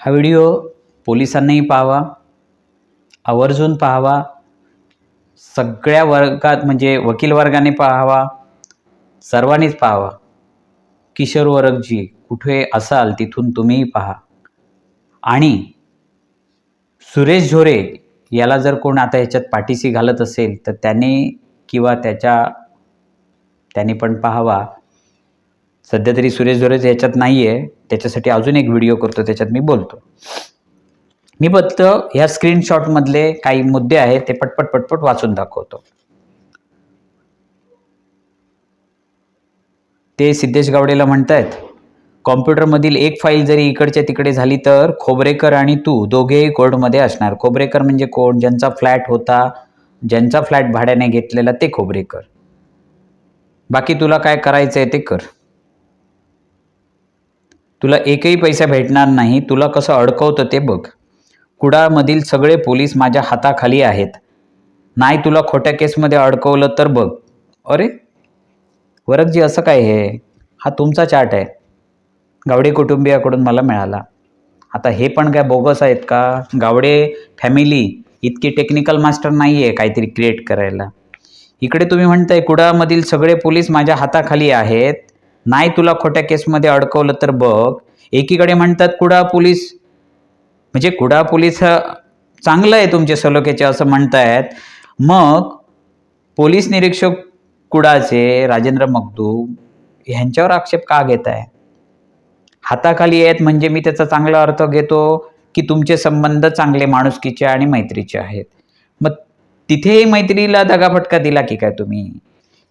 हा व्हिडिओ पोलिसांनाही पाहावा आवर्जून पाहावा सगळ्या वर्गात म्हणजे वकील वर्गाने पाहावा सर्वांनीच पाहावा. किशोर वर्गजी कुठे असाल तिथून तुम्हीही पहा. आणि सुरेश झोरे याला जर कोण आता ह्याच्यात पाठीशी घालत असेल तर त्याने किंवा त्याच्या त्याने पण पाहावा. सध्या तरी सुरेश झोरेच याच्यात नाही आहे त्याच्यासाठी अजून एक व्हिडिओ करतो त्याच्यात मी बोलतो. मी फक्त ह्या स्क्रीनशॉटमधले काही मुद्दे आहेत ते पटपट पटपट वाचून दाखवतो. ते सिद्धेश गावडेला म्हणतायत कॉम्प्युटरमधील एक फाईल जरी इकडच्या तिकडे झाली तर खोबरेकर आणि तू दोघेही कोर्टमध्ये असणार. खोबरेकर म्हणजे कोण? ज्यांचा फ्लॅट होता ज्यांचा फ्लॅट भाड्याने घेतलेला ते खोबरेकर. बाकी तुला काय करायचं आहे ते कर. तुला एकही पैसा भेटणार नाही तुला कसं अडकवतं ते बघ. कुडाळमधील सगळे पोलीस माझ्या हाताखाली आहेत. नाही तुला खोट्या केसमध्ये अडकवलं तर बघ. अरे वरदजी असं काय हे? हा तुमचा चार्ट आहे. गावडे कुटुंबियाकडून मला मिळाला. आता हे पण काय बोगस आहेत का? गावडे फॅमिली इतकी टेक्निकल मास्टर नाही आहे काहीतरी क्रिएट करायला. इकडे तुम्ही म्हणताय कुडाळमधील सगळे पोलीस माझ्या हाताखाली आहेत. नाही तुला खोट्या केसमध्ये अडकवलं तर बघ. एकीकडे म्हणतात कुडा पोलीस म्हणजे कुडा पोलीस हा चांगलं आहे तुमचे सलोख्याचे असं म्हणतायत. मग पोलीस निरीक्षक कुडाचे राजेंद्र मगदूम ह्यांच्यावर आक्षेप का घेत आहे हाताखाली आहेत म्हणजे मी त्याचा चांगला अर्थ घेतो की तुमचे संबंध चांगले माणुसकीचे आणि मैत्रीचे आहेत. मग तिथेही मैत्रीला दगाफटका दिला की काय तुम्ही?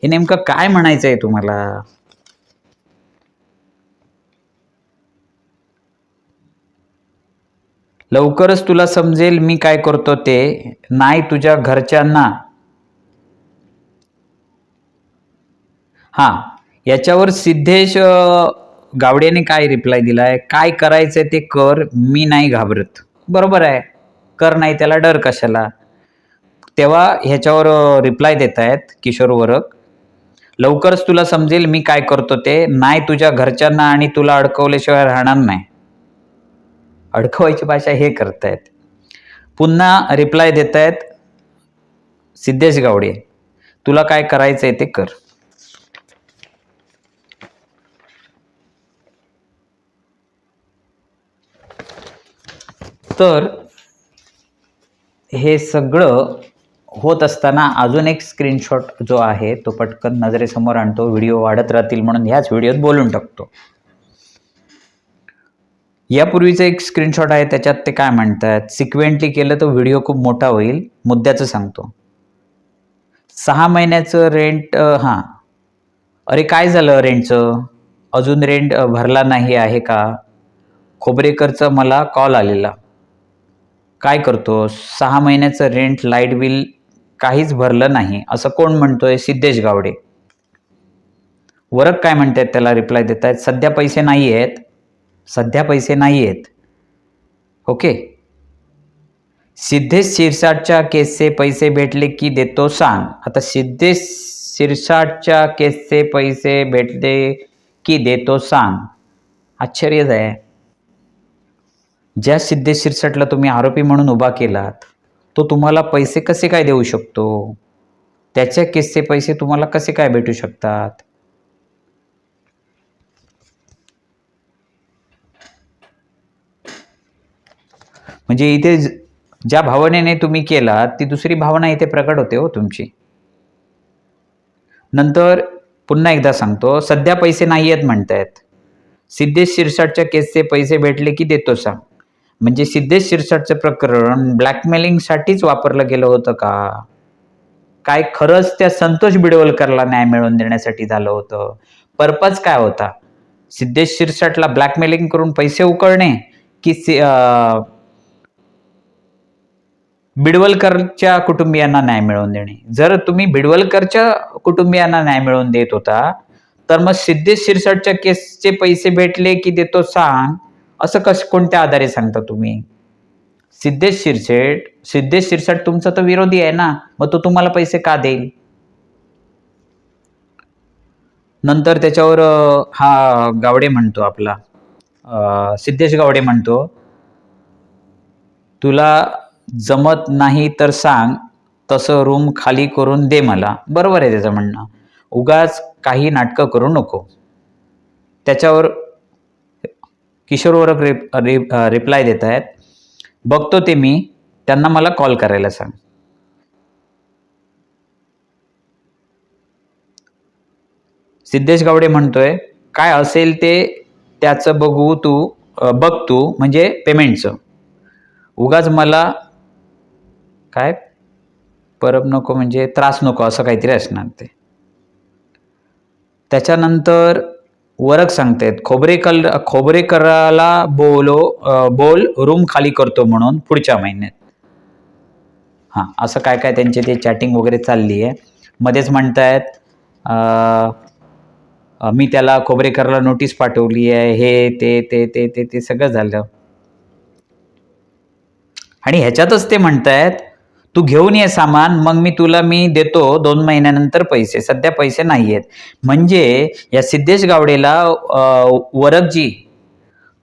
हे नेमकं काय म्हणायचं आहे तुम्हाला? लवकरच तुला समजेल मी काय करतो ते. नाही तुझ्या घरच्यांना. हां याच्यावर सिद्धेश गावडेने काय रिप्लाय दिलाय? काय करायचंय ते कर मी नाही घाबरत. बरोबर आहे. कर नाही त्याला डर कशाला? तेव्हा ह्याच्यावर रिप्लाय देत आहेत किशोर वरक. लवकरच तुला समजेल मी काय करतो ते. नाही तुझ्या घरच्यांना आणि तुला अडकवल्याशिवाय राहणार नाही. अडकवायची भाषा हे करतायत. पुन्हा रिप्लाय देत आहेत सिद्धेश गावडे. तुला काय करायचंय ते कर. तर हे सगळं होत असताना अजून एक स्क्रीनशॉट जो आहे तो पटकन नजरेसमोर आणतो. व्हिडिओ वाढत राहतील म्हणून ह्याच व्हिडिओत बोलून टाकतो. यापूर्वीचं एक स्क्रीनशॉट आहे त्याच्यात ते काय म्हणतात सिक्वेंटली केलं तर व्हिडिओ खूप मोठा होईल मुद्द्याचं सांगतो. सहा महिन्याचं रेंट हां. अरे काय झालं रेंटचं अजून रेंट भरला नाही आहे का? खोबरेकरचं मला कॉल आलेला. काय करतो सहा महिन्याचं रेंट लाइट बिल काहीच भरलं नाही. असं कोण म्हणतोय? सिद्धेश गावडे. वरक काय म्हणतात त्याला रिप्लाय देत आहेत सध्या पैसे नाही आहेत सध्या पैसे नाही आहेत ओके? सिद्धेश शिरसाटच्या केसचे पैसे भेटले की देतो सांग. आता सिद्धेश शिरसाटच्या केसचे पैसे भेटले की देतो सांग. आश्चर्यच आहे. ज्या सिद्धेश शिरसाटला तुम्ही आरोपी म्हणून उभा केलात तो तुम्हाला पैसे कसे काय देऊ शकतो? त्याच्या केसचे पैसे तुम्हाला कसे काय भेटू शकतात? म्हणजे इथे ज- ज्या भावनेने तुम्ही केलात ती दुसरी भावना इथे प्रकट होते हो तुमची. नंतर पुन्हा एकदा सांगतो सध्या पैसे नाही आहेत म्हणतायत. सिद्धेश शिरसाटच्या केसचे पैसे भेटले की देतो सांग. म्हणजे सिद्धेश शिरसाटचं प्रकरण ब्लॅकमेलिंगसाठीच वापरलं गेलं होतं का? काय खरंच त्या संतोष बिडवलकरला न्याय मिळवून देण्यासाठी झालं होतं? पर्पज काय होता? सिद्धेश शिरसाटला ब्लॅकमेलिंग करून पैसे उकळणे की बिडवलकरच्या कुटुंबियांना न्याय मिळवून देणे. जर तुम्ही बिडवलकरच्या कुटुंबियांना न्याय मिळवून देत होता तर मग सिद्धेश शिरसाटच्या केसचे पैसे भेटले की देतो सांग असं कस कोणत्या आधारे सांगता तुम्ही? सिद्धेश शिरसेट सिद्धेश शिरसाट तुमचा तर विरोधी आहे ना मग तो तुम्हाला पैसे का देईल? नंतर त्याच्यावर हा गावडे म्हणतो आपला सिद्धेश गावडे म्हणतो तुला जमत नाही तर सांग तसं रूम खाली करून दे मला. बरोबर आहे त्याचं म्हणणं. उगाच काही नाटकं करू नको. त्याच्यावर किशोरवरक रिप रि रिप्लाय देत आहेत. बघतो ते मी. त्यांना मला कॉल करायला सांग. सिद्धेश गावडे म्हणतोय काय असेल ते त्याचं बघू तू बघ तू म्हणजे पेमेंटचं उगाच मला काय? परब नको म्हणजे त्रास नको असं काहीतरी असणार ते. त्याच्यानंतर वरक सांगतायत खोबरेकर खोबरेकराला बोलो बोल रूम खाली करतो म्हणून पुढच्या महिन्यात. हां असं काय काय त्यांचे ते चॅटिंग वगैरे चालली आहे मध्येच म्हणतायत मी त्याला खोबरेकरला नोटीस पाठवली आहे हे ते ते ते ते ते सगळं झालं. आणि ह्याच्यातच ते म्हणतायत तू घेऊन ये सामान मग मी तुला मी देतो दोन महिन्यानंतर पैसे. सध्या पैसे नाही आहेत म्हणजे या सिद्धेश गावडेला वरकजी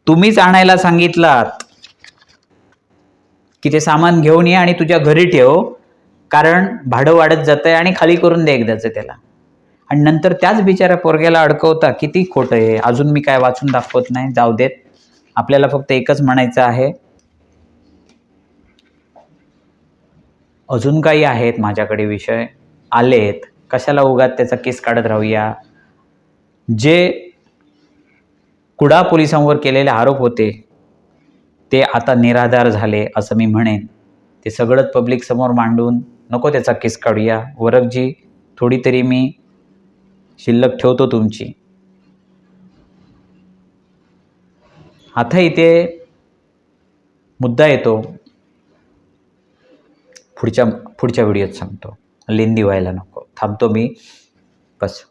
तुम्हीच आणायला सांगितलात की ते सामान घेऊन ये आणि तुझ्या घरी ठेव कारण भाडं वाढत जातंय आणि खाली करून दे एकदाचं त्याला. आणि नंतर त्याच बिचाऱ्या पोरग्याला अडकवता किती खोटं आहे. अजून मी काय वाचून दाखवत नाही. जाऊ देत. आपल्याला फक्त एकच म्हणायचं आहे अजून काही आहेत माझ्याकडे विषय आलेत. कशाला उगात त्याचा केस काढत राहूया? जे कुडा पोलिसांवर केलेले आरोप होते ते आता निराधार झाले असं मी म्हणेन. ते सगळंच पब्लिक समोर मांडून नको त्याचा केस काढूया. वरकजी थोडी तरी मी शिल्लक ठेवतो तुमची. आता इथे मुद्दा येतो. पुढच्या पुढच्या व्हिडिओत सांगतो. लेंदी व्हायला नको. थांबतो मी. बस.